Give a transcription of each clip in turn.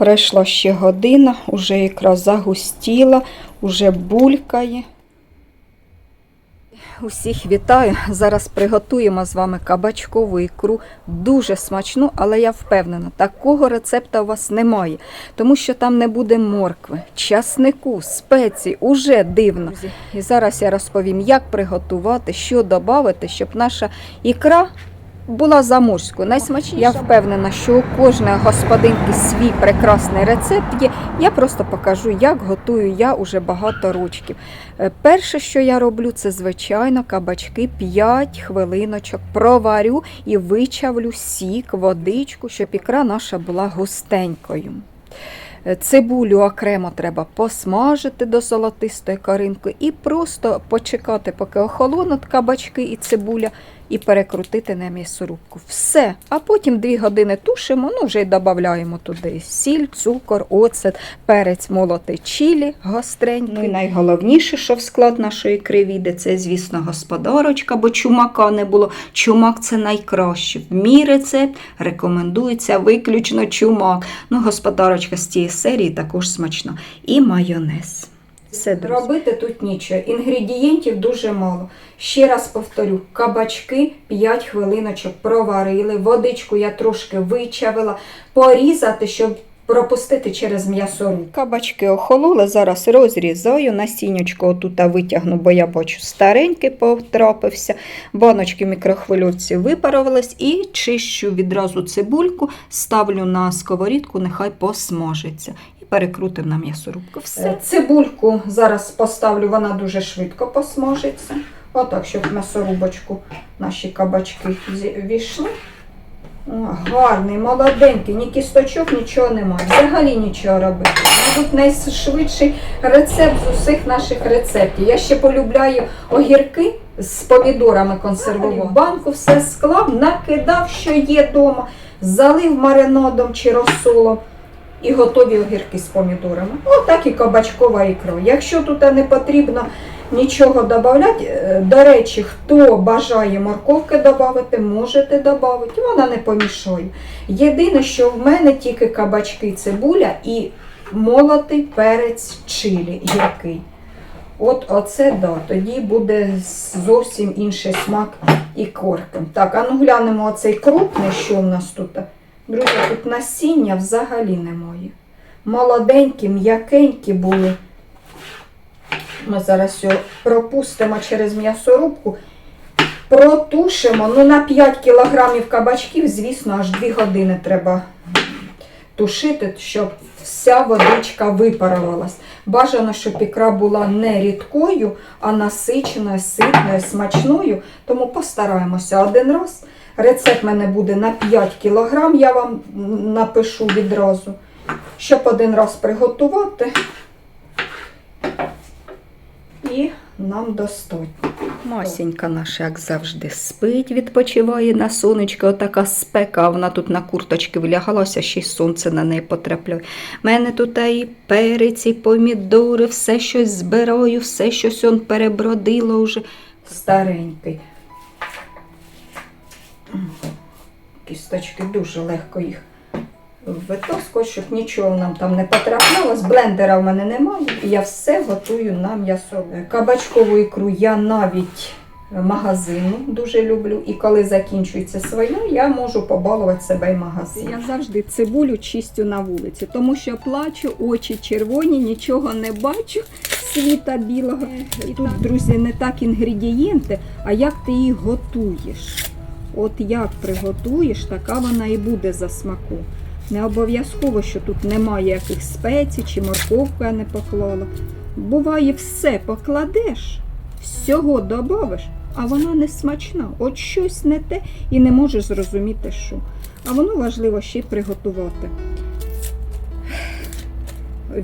Пройшла ще година, уже ікра загустіла, уже булькає. Усіх вітаю. Зараз приготуємо з вами кабачкову ікру. Дуже смачну, але я впевнена, такого рецепта у вас немає, тому що там не буде моркви, часнику, спецій, уже дивно. І зараз я розповім, як приготувати, що додати, щоб наша ікра була заморською. Найсмачніша. Я впевнена, що у кожної господинки свій прекрасний рецепт є. Я просто покажу, як готую я уже багато рочків. Е, Перше, що я роблю, це звичайно кабачки 5 хвилиночок проварю і вичавлю сік, водичку, щоб ікра наша була густенькою. Е, Цибулю окремо треба посмажити до золотистої коринки і просто почекати, поки охолонуть кабачки і цибуля, і перекрутити на м'ясорубку. Все. А потім 2 години тушимо, ну вже й додаємо туди сіль, цукор, оцет, перець молотий чилі гостренький. Ну і найголовніше, що в склад нашої ікри війде, це, звісно, господарочка, бо чумака не було. Чумак це найкраще. В мій рецепт рекомендується виключно чумак. Ну, господарочка з цієї серії також смачна. І майонез. Все, Робити тут нічого. Інгредієнтів дуже мало. Ще раз повторю: кабачки 5 хвилиночок проварили, водичку я трошки вичавила, порізати, щоб пропустити через м'ясо. Кабачки охололи, зараз розрізаю, насіннячко отут витягну, бо я бачу старенький потрапився. Баночки мікрохвильовці випарувались і чищу відразу цибульку, ставлю на сковорідку, нехай посмажиться. Перекрутив на м'ясорубку. Все. Цибульку зараз поставлю, вона дуже швидко посмажиться. Отак, щоб в м'ясорубочку наші кабачки війшли. О, гарний, молоденький, ні кісточок, нічого немає. Взагалі нічого робити. Тут найшвидший рецепт з усіх наших рецептів. Я ще полюбляю огірки з помідорами консервувати. В банку все склав, накидав, що є вдома, залив маринадом чи розсолом. І готові огірки з помідорами. Отак і кабачкова ікра. Якщо тут не потрібно нічого додати, до речі, хто бажає морковки додати, можете додати, вона не помішає. Єдине, що в мене тільки кабачки, цибуля і молотий перець чилі гіркий. От оце да, тоді буде зовсім інший смак і корком. Так, а ну глянемо оцей крупний, що в нас тут. Друзі, тут насіння взагалі немає. Молоденькі, м'якенькі були. Ми зараз його пропустимо через м'ясорубку. Протушимо. Ну, на 5 кілограмів кабачків, звісно, аж 2 години треба тушити, щоб вся водичка випарувалась. Бажано, щоб ікра була не рідкою, а насиченою, ситною, смачною. Тому постараємося один раз. Рецепт в мене буде на 5 кілограм, я вам напишу відразу. Щоб один раз приготувати. І нам достатньо. Масенька наша, як завжди, спить, відпочиває на сонечко. Отака спека, а вона тут на курточки влягалася, ще й сонце на неї потрапляє. У мене тут і перець, і помідори, все щось збираю, все щось он перебродило вже. Старенький. Кісточки дуже легко їх витоскувати, щоб нічого нам там не потраплялось. Блендера в мене немає, і я все готую на м'ясо. Кабачкову ікру я навіть магазину дуже люблю. І коли закінчується своє, я можу побалувати себе і магазин. Я завжди цибулю чистю на вулиці, тому що плачу, очі червоні, нічого не бачу світа білого. І тут, друзі, не так інгредієнти, а як ти їх готуєш. От як приготуєш, така вона і буде за смаку. Не обов'язково, що тут немає яких спецій чи морковку я не поклала. Буває, все покладеш, всього додавиш, а вона не смачна. От щось не те і не можеш зрозуміти, що. А воно важливо ще й приготувати.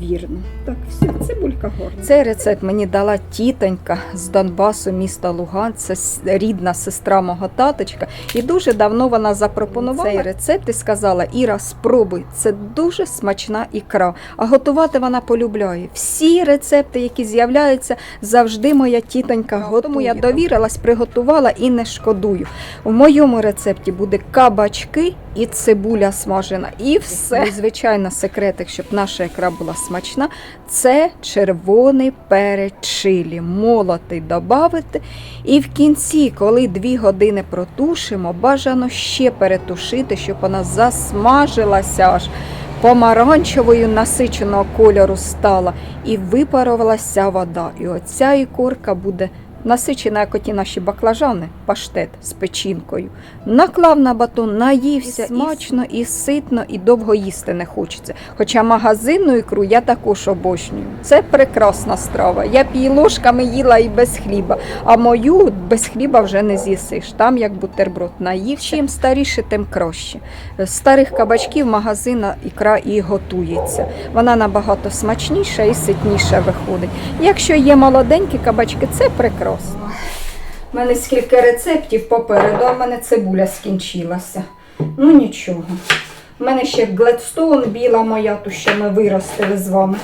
Вірно. Так, все, цибулька горна. Цей рецепт мені дала тітонька з Донбасу, міста Луган. Це рідна сестра мого таточка. І дуже давно вона запропонувала цей рецепт і сказала: Іра, спробуй, це дуже смачна ікра. А готувати вона полюбляє. Всі рецепти, які з'являються, завжди моя тітонька готує. Тому я довірилась, приготувала і не шкодую. У моєму рецепті буде кабачки і цибуля смажена. І все. І, звичайно, секретик, щоб наша ікра була смачна, це червоний перець чилі. Молотий додати. І в кінці, коли дві години протушимо, бажано ще перетушити, щоб вона засмажилася аж. Помаранчевою насиченого кольору стала і випарувалася вода. І оця ікорка буде насичена, як оті наші баклажани, паштет з печінкою. Наклав на батон, наївся і смачно, і ситно, і довго їсти не хочеться. Хоча магазинну ікру я також обожнюю. Це прекрасна страва. Я б її ложками їла і без хліба, а мою без хліба вже не з'їсиш. Там як бутерброд наїв. Чим старіше, тим краще. З старих кабачків магазина ікра і готується. Вона набагато смачніша і ситніша виходить. Якщо є молоденькі кабачки, це прекрасно. У мене скільки рецептів попереду, а в мене цибуля скінчилася. Ну нічого. У мене ще Гладстоун біла моя, ту що ми виростили з вами.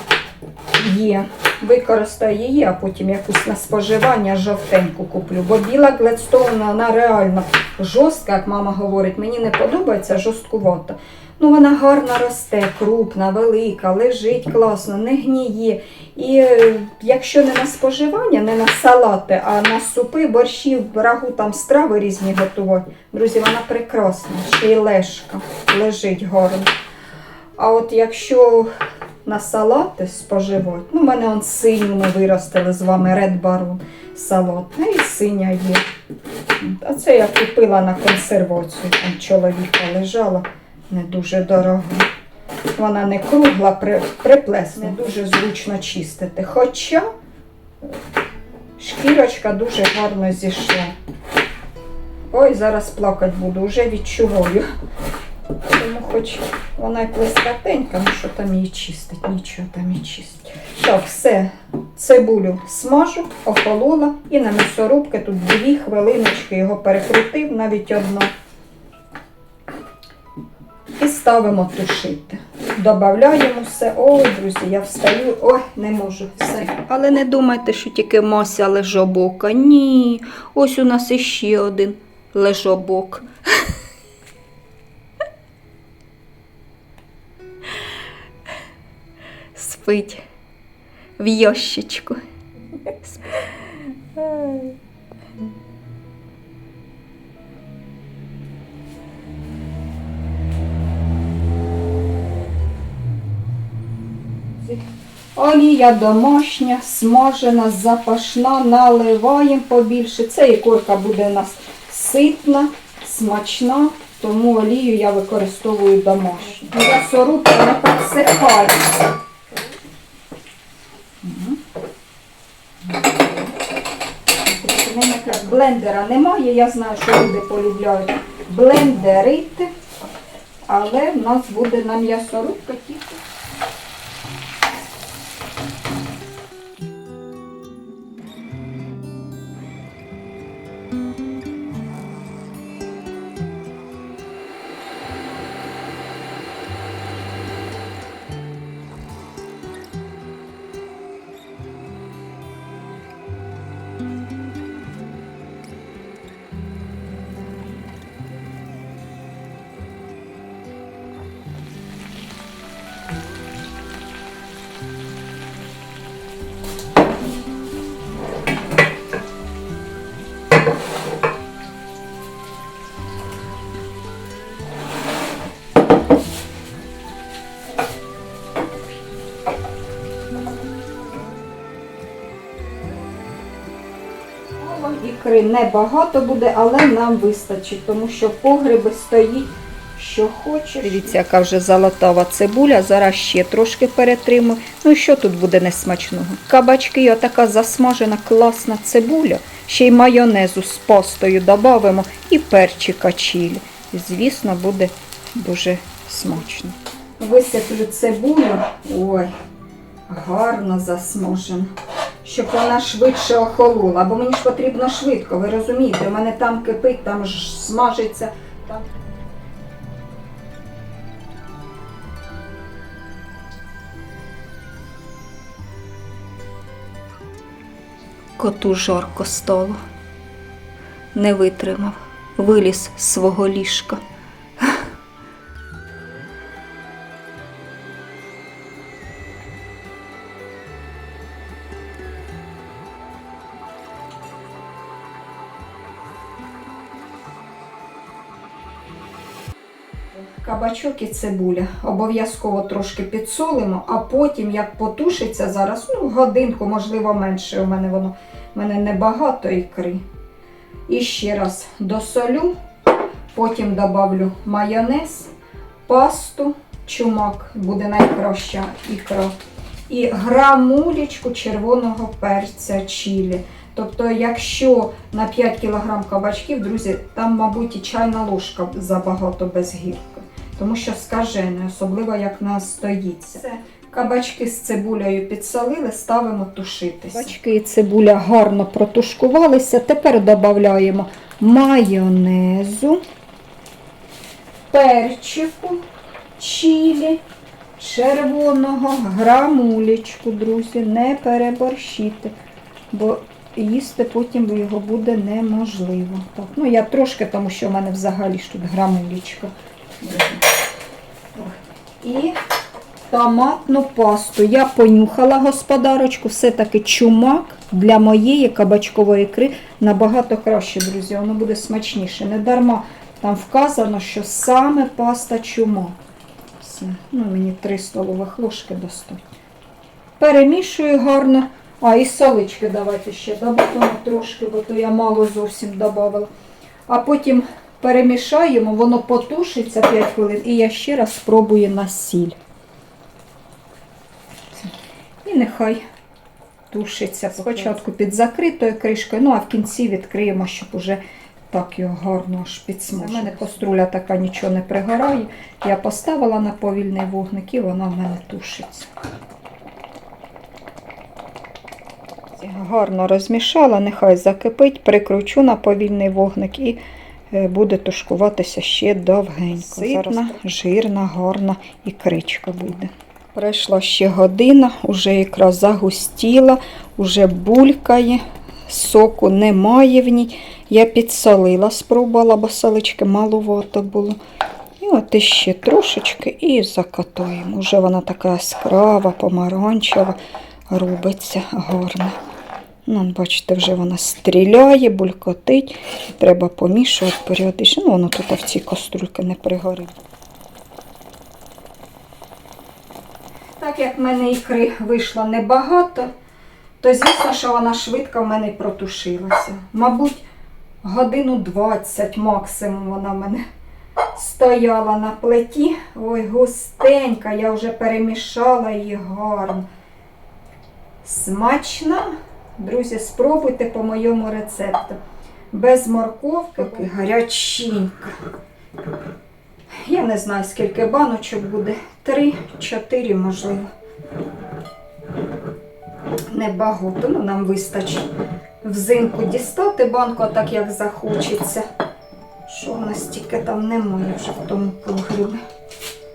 Є. Використаю її, а потім якусь на споживання жовтеньку куплю. Бо біла Гладстоун, вона реально жорстка, як мама говорить. Мені не подобається жорсткувата. Ну, вона гарно росте, крупна, велика, лежить класно, не гніє. І е, якщо не на споживання, не на салати, а на супи, борщі, рагу, там страви різні готувати. Друзі, вона прекрасна, ще й лежка, лежить гарно. А от якщо на салати споживати, ну, в мене он синю ми виростили з вами Red Baron салат, ну і синя є. А це я купила на консервацію, там чоловіка лежала, не дуже дорога. Вона не кругла, при, приплесна, не дуже зручно чистити. Хоча шкірочка дуже гарно зійшла. Ой, зараз плакати буду, вже відчуваю. Тому хоч вона й плескатенька, ну що там її чистить, нічого там її чистить. Так, все, цибулю смажу, охолола і на м'ясорубки тут дві хвилиночки його перекрутив, навіть одну. І ставимо тушити. Добавляємо все. Ой, друзі, я встаю. Ой, не можу все. Але не думайте, що тільки Мася лежобока. Ні. Ось у нас іще один лежобок. Спить в ящичку. Олія домашня, смажена, запашна, наливаємо побільше. Ця ікорка буде у нас ситна, смачна, тому олію я використовую домашню. М'ясорубка не підсихає. Блендера немає, я знаю, що люди полюбляють блендерити, але в нас буде на м'ясорубка тільки. Ікри небагато буде, але нам вистачить, тому що в погребі стоїть, що хочеш. Дивіться, яка вже золотава цибуля. Зараз ще трошки перетримую. Ну і що тут буде несмачного? Кабачки, отака засмажена класна цибуля. Ще й майонезу з пастою додамо і перчика чилі. Звісно, буде дуже смачно. Висиплю цибулю. Ой, гарно засмажена, щоб вона швидше охолола, бо мені ж потрібно швидко, ви розумієте, у мене там кипить, там ж смажиться. Там... Коту жарко стало, не витримав, виліз з свого ліжка. Кабачок і цибуля. Обов'язково трошки підсолимо, а потім, як потушиться зараз, ну, годинку, можливо, менше. У мене воно у мене небагато ікри. І ще раз досолю, потім добавлю майонез, пасту, чумак, буде найкраща ікра. І грамулечку червоного перця чилі. Тобто, якщо на 5 кг кабачків, друзі, там, мабуть, і чайна ложка забагато без гірки. Тому що скажене, особливо як настоїться. Це кабачки з цибулею підсолили, ставимо тушитися. Кабачки і цибуля гарно протушкувалися. Тепер додаємо майонезу, перчику, чилі, червоного, грамулечку, друзі, не переборщити, бо їсти потім його буде неможливо. Так, ну я трошки, тому що в мене взагалі ж тут грамулечка. І томатну пасту. Я понюхала господарочку, все-таки чумак для моєї кабачкової ікри набагато краще, друзі. Воно буде смачніше. Не дарма там вказано, що саме паста чумак. Все. Ну, мені 3 столових ложки достатньо. Перемішую гарно. А, і солички давайте ще додамо трошки, бо то я мало зовсім додавала. А потім перемішаємо, воно потушиться 5 хвилин, і я ще раз спробую на сіль. І нехай тушиться. Спочатку під закритою кришкою, ну а в кінці відкриємо, щоб уже так його гарно аж підсмажити. У мене каструля така нічого не пригорає. Я поставила на повільний вогник і вона в мене тушиться. Гарно розмішала, нехай закипить, прикручу на повільний вогник і е, буде тушкуватися ще довгенько. Ситна, жирна, гарна ікричка буде. Пройшла ще година, уже ікра загустіла, уже булькає, соку немає в ній. Я підсолила, спробувала, бо солички маловато було. І от іще трошечки і закатуємо. Уже вона така яскрава, помаранчева, робиться гарно. Ну, бачите, вже вона стріляє, булькотить. Треба помішувати періодично. Ну, воно тут в цій каструльки не пригорить. Так як в мене ікри вийшло небагато, то звісно, що вона швидко в мене протушилася. Мабуть, годину 20 максимум вона в мене стояла на плиті. Ой, густенька, я вже перемішала її гарно. Смачна. Друзі, спробуйте по моєму рецепту. Без морковки, гаряченька. Я не знаю, скільки баночок буде. Три, чотири, можливо. Небагато, ну нам вистачить взимку дістати банку, так як захочеться. Що в нас тільки там немає вже в тому погрібі.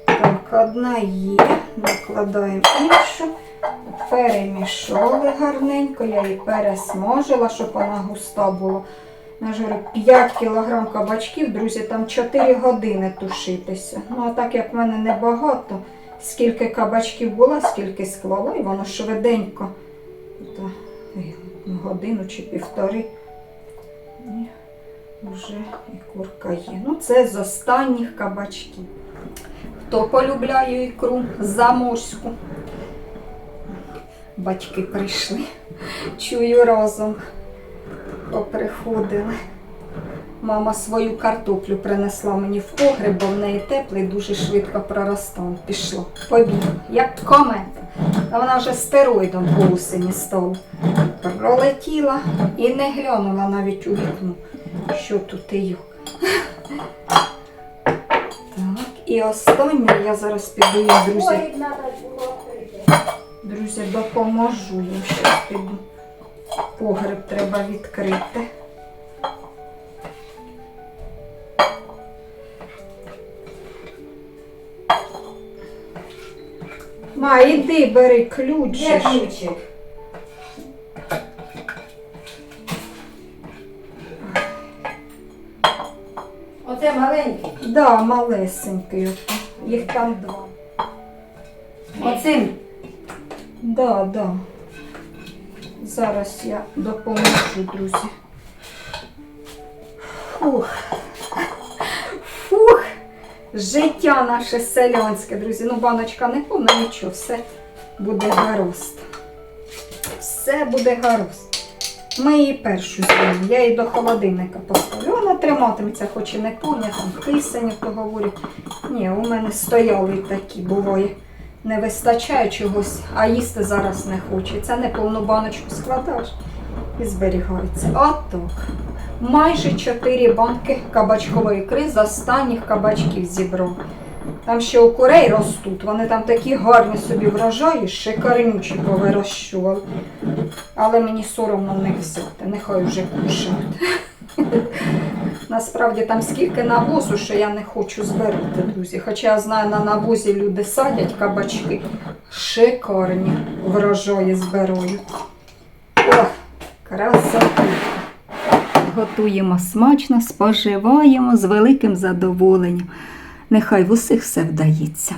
Так, одна є. Накладаємо іншу. Перемішали гарненько, я її пересмажила, щоб вона густа була. Говорю, 5 кг кабачків, друзі, там 4 години тушитися. Ну, а так як в мене небагато, скільки кабачків було, скільки склала, і воно швиденько. Та, годину чи півтори. І вже і курка є. Ну, це з останніх кабачків. Хто полюбляє ікру заморську? Батьки прийшли. Чую разом. Поприходили. Мама свою картоплю принесла мені в погреб, бо в неї теплий, дуже швидко проростав. Пішло. Побігла. Як комета. Та вона вже стероїдом по осені стала. Пролетіла і не глянула навіть у вікно. Що тут і як. Так, і останнє я зараз піду, друзі. Друзі, допоможу їм щось піду. Погреб треба відкрити. Ма, іди бери ключ. Де ключик? Оце маленький. Да, малесенький. Їх там два. Оцим. Да, да. Зараз я допоможу, друзі. Фух. Фух. Життя наше селянське, друзі. Ну, баночка не повна, нічого, все буде гаразд. Все буде гаразд. Ми її першу зробимо. Я її до холодильника поставлю. Вона триматиметься, хоч і не повня, там кисень, то говорять. Ні, у мене стояли такі, буває не вистачає чогось, а їсти зараз не хочеться. Не повну баночку складаєш і зберігається. Отак. Майже 4 банки кабачкової ікри з останніх кабачків зібрав. Там ще у курей ростуть, вони там такі гарні собі врожаї, шикарнючі повирощували. Але мені соромно них взяти, нехай вже кушають. Насправді там скільки навозу, що я не хочу збирати, друзі. Хоча я знаю, на навозі люди садять кабачки. Шикарні врожої збирають. Ох, красота. Готуємо смачно, споживаємо з великим задоволенням. Нехай в усіх все вдається.